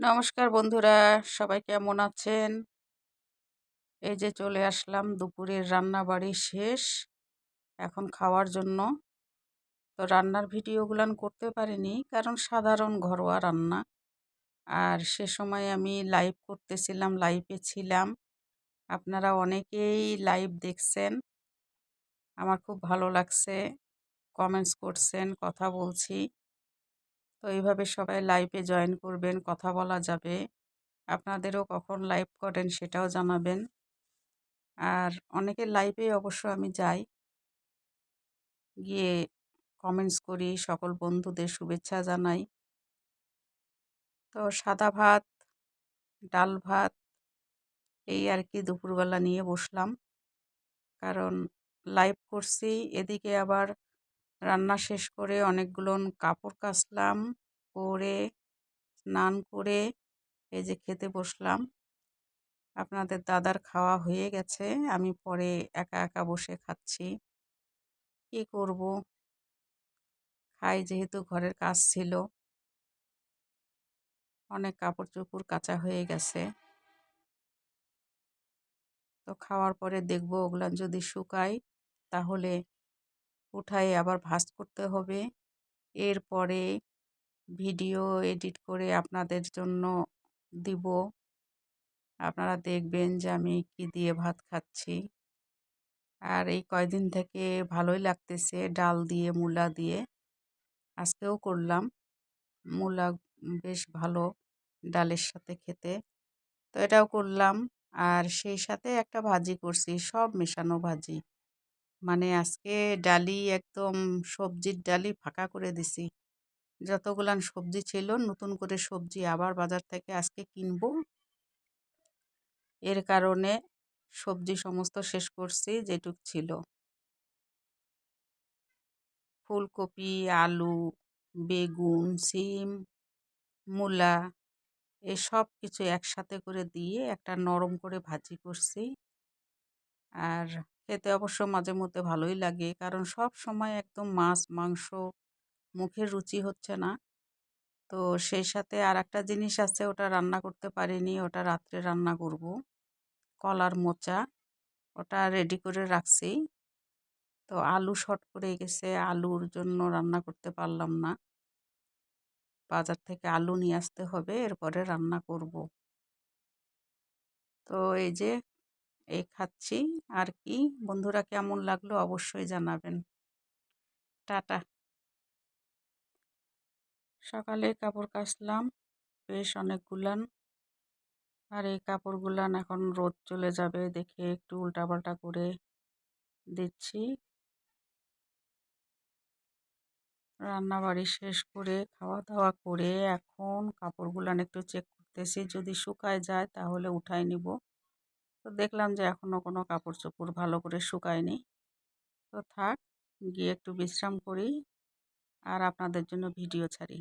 নমস্কার বন্ধুরা, সবাই কেমন আছেন? এই যে চলে আসলাম দুপুরের রান্না বাড়ি শেষ, এখন খাওয়ার জন্য। তো রান্নার ভিডিওগুলান করতে পারিনি, কারণ সাধারণ ঘরোয়া রান্না। আর সে সময় আমি লাইভ করতেছিলাম লাইভে ছিলাম। আপনারা অনেকেই লাইভ দেখছেন, আমার খুব ভালো লাগছে। কমেন্টস করছেন, কথা বলছি। তো এইভাবে সবাই লাইভে জয়েন করবেন, কথা বলা যাবে। আপনাদেরও কখন লাইভ করেন সেটাও জানাবেন। আর অনেকের লাইভে অবশ্য আমি যাই। গিয়ে কমেন্টস করি, সকল বন্ধুদের শুভেচ্ছা জানাই। তো সাদা ভাত, ডাল ভাত, এই আর কি দুপুরবেলা নিয়ে বসলাম। কারণ লাইভ করছি, এদিকে আবার রান্না শেষ করে অনেকগুলো কাপড় কাচলাম করে স্নান করে এই যে খেতে বসলাম। আপনাদের দাদার খাওয়া হয়ে গেছে, আমি পরে একা একা বসে খাচ্ছি। কি করব? খাই যেহেতু ঘরের কাজ ছিল। অনেক কাপড় চোপড় কাঁচা হয়ে গেছে। তো খাওয়ার পরে দেখব ওগুলা যদি শুকায়, তাহলে উঠাই আবার ভাজ করতে হবে। এরপরে ভিডিও এডিট করে আপনাদের জন্য দিব। আপনারা দেখবেন যে আমি কি দিয়ে ভাত খাচ্ছি। আর এই কয়দিন থেকে ভালোই লাগতেছে ডাল দিয়ে, মূলা দিয়ে। আজকেও করলাম। মূলা বেশ ভালো ডালের সাথে খেতে। তো এটাও করলাম। আর সেই সাথে একটা ভাজি করছি, সব মেশানো ভাজি। মানে আজকে ডালি একদম সবজির ডালি ফাঁকা করে দিছি। যতগুলান সবজি ছিল, নতুন করে সবজি আবার বাজার থেকে আজকে কিনবো। এর কারণে সবজি সমস্ত শেষ করছি, যেটুক ছিল। ফুলকপি, আলু, বেগুন, সিম, মূলা এসব কিছু একসাথে করে দিয়ে একটা নরম করে ভাজি করছি। আর খেতে অবশ্য মাঝে মধ্যে ভালোই লাগে। কারণ সব সময় একদম মাছ, মাংস মুখের রুচি হচ্ছে না। তো সেই সাথে আর একটা জিনিস আছে, ওটা রান্না করতে পারিনি, ওটা রাত্রে রান্না করব। কলার মোচা, ওটা রেডি করে রাখছি। তো আলু শর্ট করে গেছে, আলুর জন্য রান্না করতে পারলাম না। বাজার থেকে আলু নিয়ে আসতে হবে, এরপরে রান্না করব। তো এই যে এই খাচ্ছি। আর কি? বন্ধুরা কেমন লাগল অবশ্যই জানাবেন। টাটা। সকালে কাপড় কাচলাম, বেশ অনেকগুলান। আর এই কাপড়গুলান এখন রোদ চলে যাবে দেখে একটু উল্টাপাল্টা করে দিচ্ছি। রান্না বাড়ি শেষ করে খাওয়া দাওয়া করে এখন কাপড়গুলান একটু চেক করতেছি। যদি শুকায় যায় তাহলে উঠাই নিব। তো দেখলাম যে এখনও কোনো কাপড় চোপড় ভালো করে শুকায়নি। তো থাক, গিয়ে একটু বিশ্রাম করি আর আপনাদের জন্য ভিডিও ছাড়ি।